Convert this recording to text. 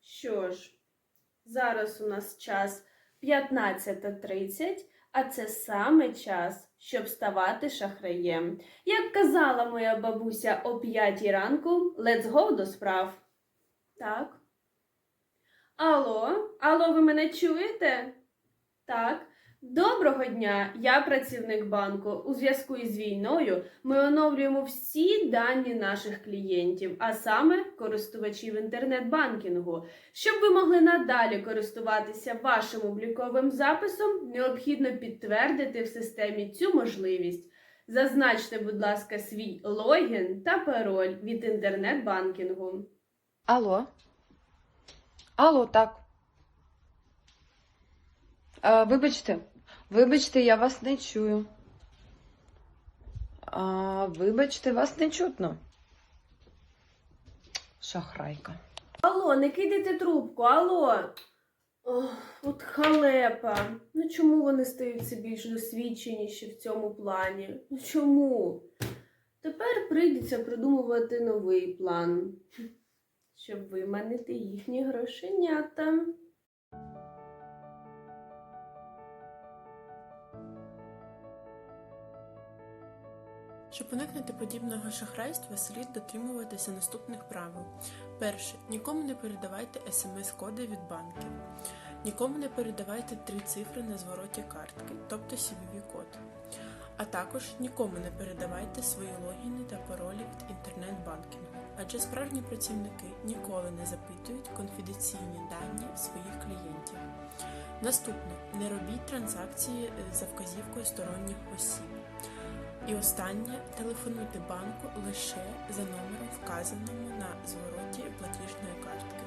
Що ж, зараз у нас час 15.30, а це саме час, щоб ставати шахраєм. Як казала моя бабуся о 5 ранку, let's go до справ. Так. Алло, алло, ви мене чуєте? Так. Доброго дня, я працівник банку. У зв'язку із війною ми оновлюємо всі дані наших клієнтів, а саме користувачів інтернет-банкінгу. Щоб ви могли надалі користуватися вашим обліковим записом, необхідно підтвердити в системі цю можливість. Зазначте, будь ласка, свій логін та пароль від інтернет-банкінгу. Алло. Алло, так. А, вибачте, вибачте, я вас не чую. А, вибачте, вас не чутно. Шахрайка. Алло, не кидайте трубку, алло. Ох, от халепа. Ну чому вони стають все більш досвідченіші в цьому плані? Ну чому? Тепер прийдеться придумувати новий план, щоб виманити їхні грошенята. Щоб уникнути подібного шахрайства, слід дотримуватися наступних правил. Перше. Нікому не передавайте смс-коди від банків. Нікому не передавайте три цифри на звороті картки, тобто CVV-код. А також нікому не передавайте свої логіни та паролі від інтернет-банкінгу, адже справжні працівники ніколи не запитують конфіденційні дані своїх клієнтів. Наступне. Не робіть транзакції е, за вказівкою сторонніх осіб. І останнє телефонуйте банку лише за номером, вказаним на звороті платіжної картки.